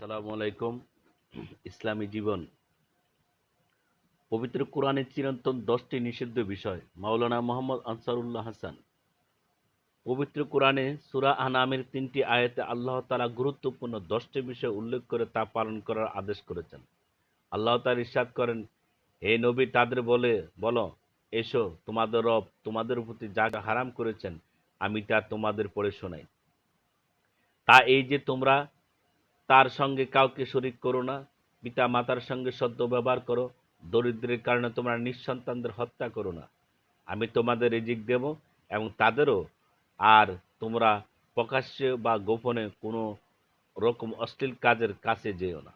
আসসালামু আলাইকুম। ইসলামী জীবন। পবিত্র কোরআনের চিরন্তন দশটি নিষিদ্ধ বিষয়, মাওলানা মোহাম্মদ আনসারুল্লাহ হাসান। পবিত্র কোরআনে সুরা আনামের তিনটি আয়াতে আল্লাহ তালা গুরুত্বপূর্ণ দশটি বিষয় উল্লেখ করে তা পালন করার আদেশ করেছেন। আল্লাহ তার ইরশাদ করেন, হে নবী, তাদের বলে, বলো, এসো, তোমাদের রব তোমাদের প্রতি যা হারাম করেছেন, আমি তা তোমাদের পড়ে শোনাই। তা এই যে তোমরা তার সঙ্গে কাউকে শরিক করো না পিতা মাতার সঙ্গে সদ্য ব্যবহার করো, দরিদ্রের কারণে তোমরা নিঃসন্তানদের হত্যা করো না। আমি তোমাদের রিজিক দেব এবং তাদেরও আর তোমরা প্রকাশ্যে বা গোপনে কোনো রকম অশ্লীল কাজের কাছে যেও না।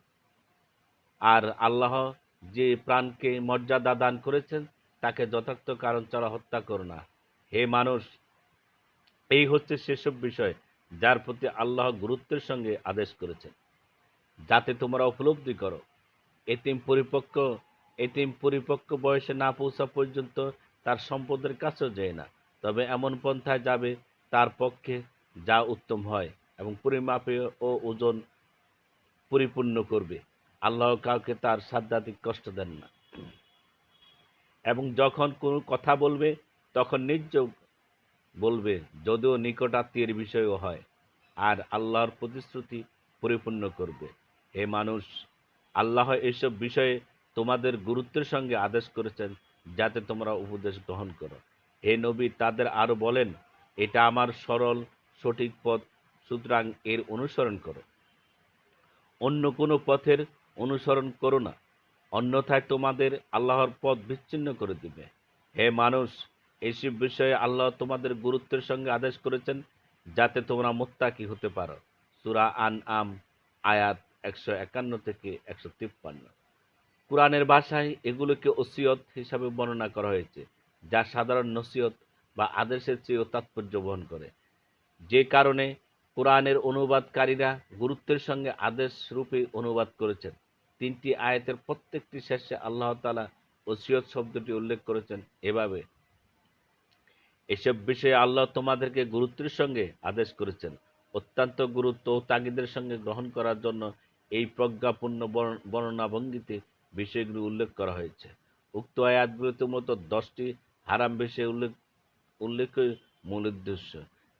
আর আল্লাহ যে প্রাণকে মর্যাদা দান করেছেন, তাকে যথার্থ কারণ ছাড়া হত্যা করো না। হে মানুষ, এই হচ্ছে সেসব বিষয় যার প্রতি আল্লাহ গুরুত্বের সঙ্গে আদেশ করেছেন। যাতে তোমরা উপলব্ধি করো। এতিম পরিপক্ক এতিম পরিপক্ক বয়সে না পৌঁছা পর্যন্ত তার সম্পদের কাছেও যায় না। তবে এমন পন্থায় যাবে, তার পক্ষে যা উত্তম হয় এবং পরিমাপে ও ওজন পরিপূর্ণ করবে। আল্লাহ কাউকে তার সাধ্যাধিক কষ্ট দেন না। এবং যখন কোনো কথা বলবে, তখন নির্যোগ বলবে, যদিও নিকট আত্মীয়ের বিষয়ও হয়। আর আল্লাহর প্রতিশ্রুতি পরিপূর্ণ করবে। হে মানুষ, আল্লাহ এইসব বিষয়ে তোমাদের গুরুত্বের সঙ্গে আদেশ করেছেন যাতে তোমরা উপদেশ গ্রহণ করো। হে নবী, তাদের আরও বলেন, এটা আমার সরল, সঠিক পথ, সুতরাং এর অনুসরণ করো। অন্য কোনো পথের অনুসরণ করো না, অন্যথায় তোমাদের আল্লাহর পথ বিচ্ছিন্ন করে দিবে। হে মানুষ এইসব বিষয়ে আল্লাহ তোমাদের গুরুত্বের সঙ্গে আদেশ করেছেন যাতে তোমরা মোত্তাকি হতে পারো। সুরা আন আম আয়াত একশো একান্ন থেকে একশো তিপ্পান্ন। কোরআনের ভাষায় এগুলোকে ওসিয়ত হিসাবে বর্ণনা করা হয়েছে, যা সাধারণ নসিয়ত বা আদেশের চেয়েও তাৎপর্য বহন করে। যে কারণে কোরআনের অনুবাদকারীরা গুরুত্বের সঙ্গে আদেশ রূপে অনুবাদ করেছেন। তিনটি আয়াতের প্রত্যেকটি শেষে আল্লাহ তালা ওসিয়ত শব্দটি উল্লেখ করেছেন এভাবে, এসব বিষয়ে আল্লাহ তোমাদেরকে গুরুত্বের সঙ্গে আদেশ করেছেন। অত্যন্ত গুরুত্ব ও তাগিদের সঙ্গে গ্রহণ করার জন্য এই প্রজ্ঞাপূর্ণ বর্ণনা ভঙ্গিতে বিষয়গুলি উল্লেখ করা হয়েছে। উক্ত আয়াতগুলিতে মূলত দশটি হারাম বিষয়ে উল্লেখ উল্লেখই মূল উদ্দেশ্য।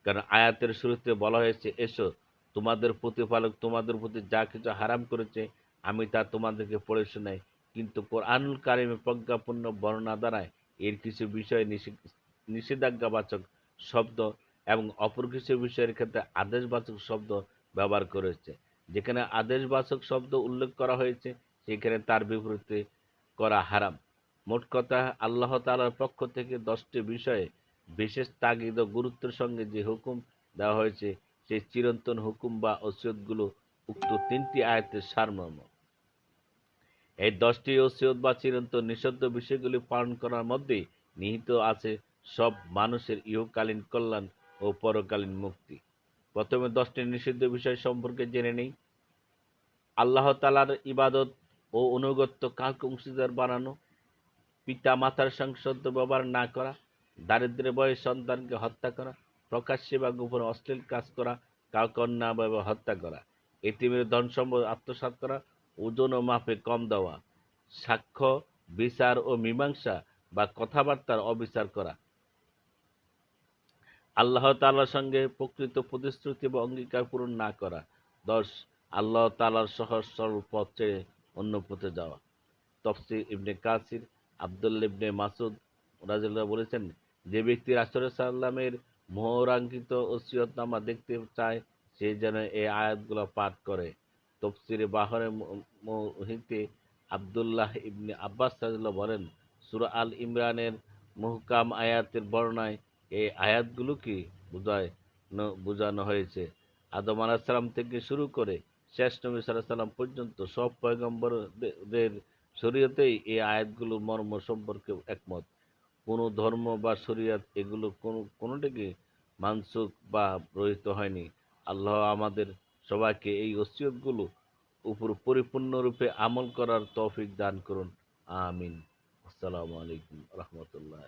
কারণ আয়াতের শুরুতে বলা হয়েছে, এসো, তোমাদের প্রতিপালক তোমাদের প্রতি যা কিছু হারাম করেছে, আমি তা তোমাদেরকে পড়ে শোনাই। কিন্তু কোরআনুল কারিমে প্রজ্ঞাপূর্ণ বর্ণনা দ্বারায় এর কিছু বিষয় নিষেধাজ্ঞাবাচক শব্দ এবং অপর কিছু বিষয়ের ক্ষেত্রে আদেশবাচক শব্দ ব্যবহার করেছে। যেখানে আদেশবাচক শব্দ উল্লেখ করা হয়েছে, সেখানে তার বিপরীতে করা হারাম। মোট কথা, আল্লাহ তালার পক্ষ থেকে দশটি বিষয়ে বিশেষ তাগিদ ও গুরুত্বের সঙ্গে যে হুকুম দেওয়া হয়েছে, সেই চিরন্তন হুকুম বা ওসিয়তগুলো উক্ত তিনটি আয়াতের সারমর্ম। এই দশটি ওসিয়ত বা চিরন্তন নিষিদ্ধ বিষয়গুলি পালন করার মধ্যে নিহিত আছে সব মানুষের ইহকালীন কল্যাণ ও পরকালীন মুক্তি। প্রথমে দশটি নিষিদ্ধ বিষয় সম্পর্কে জেনে নেই। আল্লাহ তালার ইবাদত ও অনুগত্য কাউকে অংশীদার বানানো, পিতা মাতার সংসদ ব্যবহার না করা দারিদ্র্য বয়স সন্তানকে হত্যা করা, প্রকাশ্যে বা গোপনে অশ্লীল কাজ করা, কাউকে অন্যায়ভাবে হত্যা করা এটিমের ধন সম্পদ আত্মসাৎ করা, ওজন ও মাপে কম দেওয়া, সাক্ষ্য, বিচার ও মীমাংসা বা কথাবার্তার অবিচার করা। আল্লাহ তালার সঙ্গে প্রকৃত প্রতিশ্রুতি বা অঙ্গীকার পূরণ না করা। দশ আল্লাহ তালার সহজ সরল পথ ছেড়ে অন্য পথে যাওয়া। তফসির ইবনে কাসির আবদুল্লা ইবনে মাসুদ রাজুল্লাহ বলেছেন, যে ব্যক্তি রাসুল সাল্লামের মোহরাঙ্কিত ওসিয়তনামা দেখতে চায়, সে যেন এই আয়াতগুলো পাঠ করে। তফসিরে বাহরে মহিতে আবদুল্লাহ ইবনে আব্বাস রাজুল্লাহ বলেন, সুরা আল ইমরানের মুহকাম আয়াতের বর্ণায় এই আয়াতগুলোকে বোঝায় বোঝানো হয়েছে। আদম আলাহিসাল্লাম থেকে শুরু করে শেষ নবী সাল্লাহ সাল্লাম পর্যন্ত সব পয়গম্বরদের শরীয়তেই এই আয়াতগুলোর মর্ম সম্পর্কে একমত। কোনো ধর্ম বা শরীয়ত এগুলো কোনো, কোনোটিকে মানসুক বা রহিত হয়নি। আল্লাহ আমাদের সবাইকে এই ওসিয়তগুলো উপর পরিপূর্ণরূপে আমল করার তৌফিক দান করুন। আমিন। আসসালামু আলাইকুম রহমতুল্লাহ।